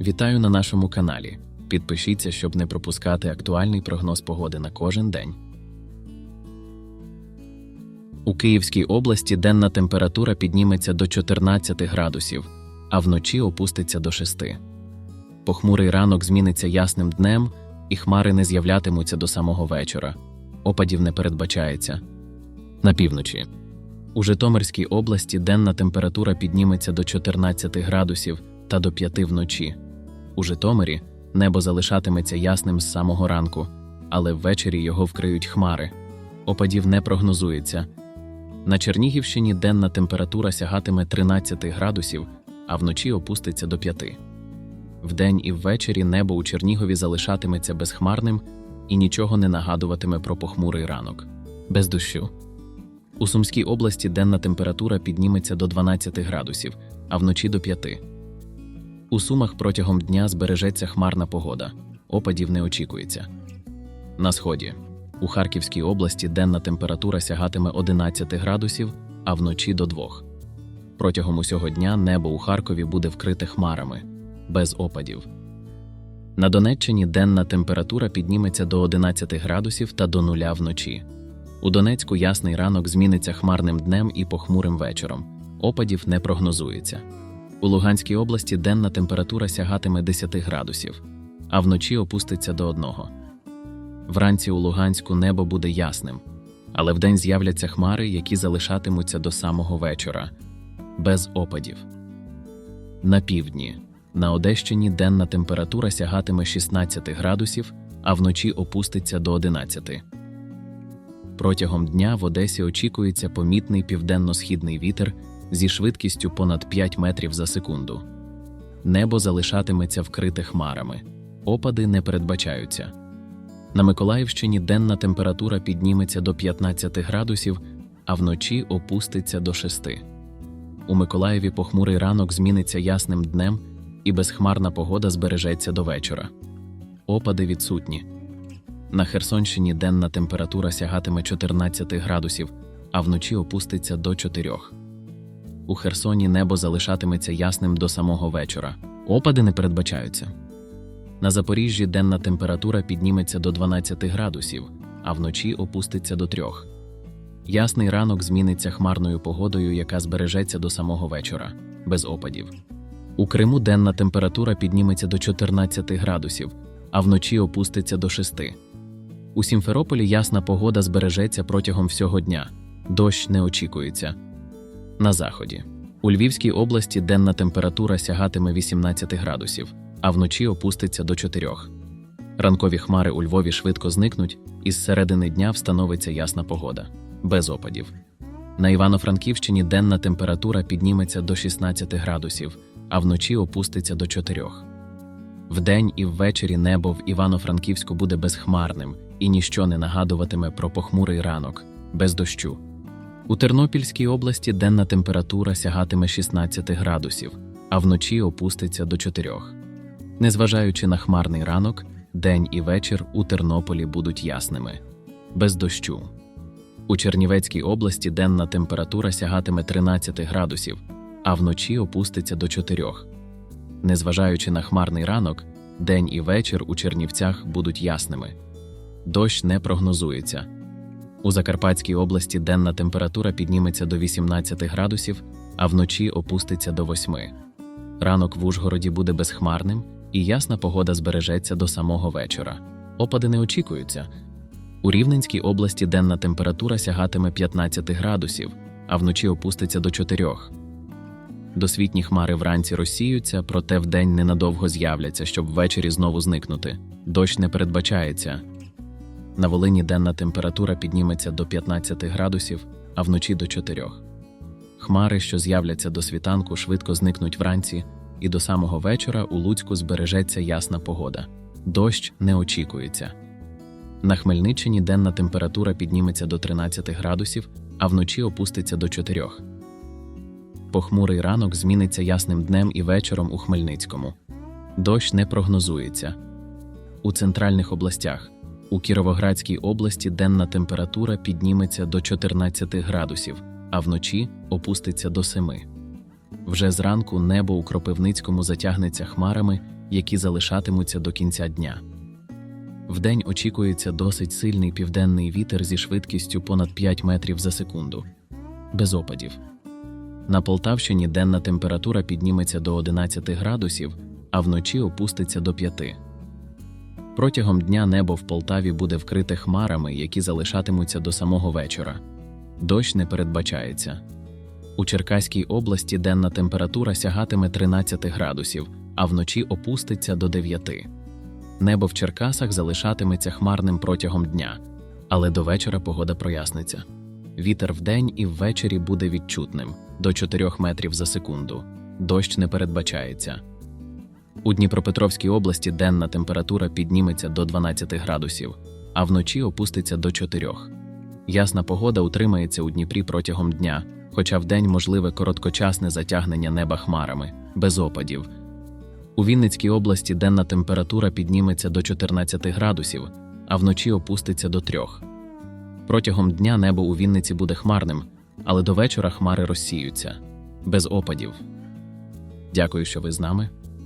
Вітаю на нашому каналі. Підпишіться, щоб не пропускати актуальний прогноз погоди на кожен день. У Київській області денна температура підніметься до 14 градусів, а вночі опуститься до 6. Похмурий ранок зміниться ясним днем, і хмари не з'являтимуться до самого вечора. Опадів не передбачається. На півночі. У Житомирській області денна температура підніметься до 14 градусів та до 5 вночі. У Житомирі небо залишатиметься ясним з самого ранку, але ввечері його вкриють хмари. Опадів не прогнозується. На Чернігівщині денна температура сягатиме 13 градусів, а вночі опуститься до 5. Вдень і ввечері небо у Чернігові залишатиметься безхмарним і нічого не нагадуватиме про похмурий ранок. Без дощу. У Сумській області денна температура підніметься до 12 градусів, а вночі до 5. У Сумах протягом дня збережеться хмарна погода. Опадів не очікується. На сході. У Харківській області денна температура сягатиме 11 градусів, а вночі до 2. Протягом усього дня небо у Харкові буде вкрите хмарами, без опадів. На Донеччині денна температура підніметься до 11 градусів та до нуля вночі. У Донецьку ясний ранок зміниться хмарним днем і похмурим вечором. Опадів не прогнозується. У Луганській області денна температура сягатиме 10 градусів, а вночі опуститься до 1. Вранці у Луганську небо буде ясним, але вдень з'являться хмари, які залишатимуться до самого вечора, без опадів. На півдні. На Одещині денна температура сягатиме 16 градусів, а вночі опуститься до 11. Протягом дня в Одесі очікується помітний південно-східний вітер зі швидкістю понад 5 метрів за секунду. Небо залишатиметься вкрите хмарами, опади не передбачаються. На Миколаївщині денна температура підніметься до 15 градусів, а вночі опуститься до 6. У Миколаєві похмурий ранок зміниться ясним днем, і безхмарна погода збережеться до вечора. Опади відсутні. На Херсонщині денна температура сягатиме 14 градусів, а вночі опуститься до 4. У Херсоні небо залишатиметься ясним до самого вечора. Опади не передбачаються. На Запоріжжі денна температура підніметься до 12 градусів, а вночі опуститься до 3. Ясний ранок зміниться хмарною погодою, яка збережеться до самого вечора, без опадів. У Криму денна температура підніметься до 14 градусів, а вночі опуститься до 6. У Сімферополі ясна погода збережеться протягом всього дня. Дощ не очікується. На заході. У Львівській області денна температура сягатиме 18 градусів, а вночі опуститься до 4. Ранкові хмари у Львові швидко зникнуть, і з середини дня встановиться ясна погода, без опадів. На Івано-Франківщині денна температура підніметься до 16 градусів, а вночі опуститься до 4. Вдень і ввечері небо в Івано-Франківську буде безхмарним і ніщо не нагадуватиме про похмурий ранок, без дощу. У Тернопільській області денна температура сягатиме 16 градусів, а вночі опуститься до 4. Незважаючи на хмарний ранок, день і вечір у Тернополі будуть ясними, без дощу. У Чернівецькій області денна температура сягатиме 13 градусів, а вночі опуститься до 4. Незважаючи на хмарний ранок, день і вечір у Чернівцях будуть ясними. Дощ не прогнозується. У Закарпатській області денна температура підніметься до 18 градусів, а вночі опуститься до 8. Ранок в Ужгороді буде безхмарним, і ясна погода збережеться до самого вечора. Опади не очікуються. У Рівненській області денна температура сягатиме 15 градусів, а вночі опуститься до 4. Досвітні хмари вранці розсіються, проте вдень ненадовго з'являться, щоб ввечері знову зникнути. Дощ не передбачається. На Волині денна температура підніметься до 15 градусів, а вночі до 4. Хмари, що з'являться до світанку, швидко зникнуть вранці, і до самого вечора у Луцьку збережеться ясна погода. Дощ не очікується. На Хмельниччині денна температура підніметься до 13 градусів, а вночі опуститься до 4. Похмурий ранок зміниться ясним днем і вечором у Хмельницькому. Дощ не прогнозується. У центральних областях. У Кіровоградській області денна температура підніметься до 14 градусів, а вночі опуститься до 7. Вже зранку небо у Кропивницькому затягнеться хмарами, які залишатимуться до кінця дня. Вдень очікується досить сильний південний вітер зі швидкістю понад 5 метрів за секунду. Без опадів. На Полтавщині денна температура підніметься до 11 градусів, а вночі опуститься до 5. Протягом дня небо в Полтаві буде вкрите хмарами, які залишатимуться до самого вечора. Дощ не передбачається. У Черкаській області денна температура сягатиме 13 градусів, а вночі опуститься до 9. Небо в Черкасах залишатиметься хмарним протягом дня, але до вечора погода проясниться. Вітер вдень і ввечері буде відчутним до 4 метрів за секунду. Дощ не передбачається. У Дніпропетровській області денна температура підніметься до 12 градусів, а вночі опуститься до 4. Ясна погода утримається у Дніпрі протягом дня, хоча вдень можливе короткочасне затягнення неба хмарами, без опадів. У Вінницькій області денна температура підніметься до 14 градусів, а вночі опуститься до 3. Протягом дня небо у Вінниці буде хмарним, але до вечора хмари розсіються, без опадів. Дякую, що ви з нами.